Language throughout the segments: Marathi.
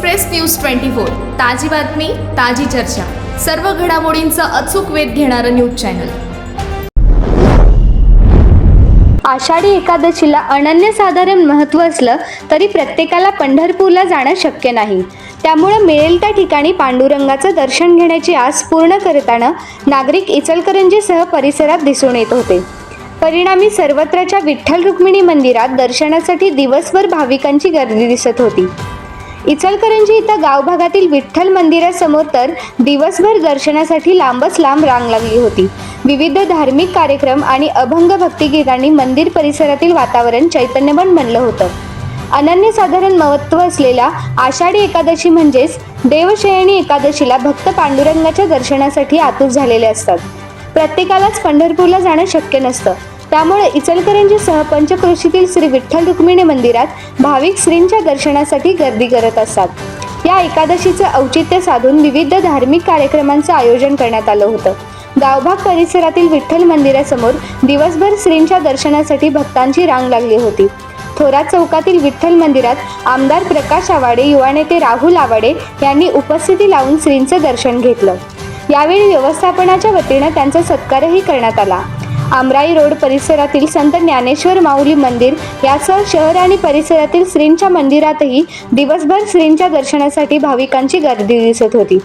Express news twenty four. ताजी बातमी ताजी चर्चा. सर्व घडामोडींचा अचूक वेध घेणारं न्यूज चॅनल. आषाढी एकादशीला अनन्यसाधारण महत्त्व असलं तरी प्रत्येकाला पंढरपूरला जाणं शक्य नाही. त्यामुळं मिळेल त्या ठिकाणी पांडुरंगाचं दर्शन घेण्याची आस पूर्ण करताना नागरिक इचलकरंजीसह परिसरात दिसून येत होते. परिणामी सर्वत्रच्या विठ्ठल रुक्मिणी मंदिरात दर्शनासाठी दिवसभर भाविकांची गर्दी दिसत होती. इचलकरंजी इथं गावभागातील विठ्ठल मंदिरासमोर तर दिवसभर दर्शनासाठी लांबच लांब रांग लागली होती. विविध धार्मिक कार्यक्रम आणि अभंग भक्तिगीतांनी मंदिर परिसरातील वातावरण चैतन्यवन बनलं होतं. अनन्यसाधारण महत्त्व असलेल्या आषाढी एकादशी म्हणजेच देवशयनी एकादशीला भक्त पांडुरंगाच्या दर्शनासाठी आतुर झालेले असतात. प्रत्येकालाच पंढरपूरला जाणं शक्य नसतं. त्यामुळे इचलकरंजीसह पंचक्रोशीतील श्री विठ्ठल रुक्मिणी मंदिरात भाविक श्रींच्या दर्शनासाठी गर्दी करत असतात. या एकादशीचं औचित्य साधून विविध धार्मिक कार्यक्रमांचं आयोजन करण्यात आलं होतं. गावभाग परिसरातील विठ्ठल मंदिरासमोर दिवसभर श्रींच्या दर्शनासाठी भक्तांची रांग लागली होती. थोरात चौकातील विठ्ठल मंदिरात आमदार प्रकाश आवाडे युवा नेते राहुल आवाडे यांनी उपस्थिती लावून श्रींचं दर्शन घेतलं. यावेळी व्यवस्थापनाच्या वतीनं त्यांचा सत्कारही करण्यात आला. आमराई रोड परिसरातील संत ज्ञानेश्वर माऊली मंदिर यासह शहर आणि परिसरातील श्रींच्या मंदिरातही दिवसभर श्रींच्या दर्शनासाठी भाविकांची गर्दी दिसत होती.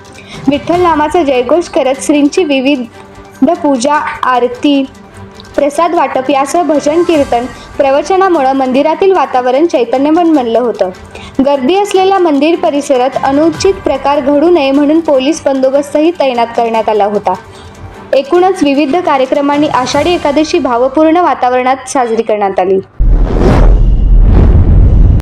विठ्ठल नामाचा जयघोष करत श्रींची विविध पूजा आरती प्रसाद वाटप यासह भजन कीर्तन प्रवचनामुळे मंदिरातील वातावरण चैतन्यमन बनलं होतं. गर्दी असलेल्या मंदिर परिसरात अनुचित प्रकार घडू नये म्हणून पोलीस बंदोबस्तही तैनात करण्यात आला होता. एकूणच विविध कार्यक्रमांनी आषाढी एकादशी भावपूर्ण वातावरणात साजरी करण्यात आली.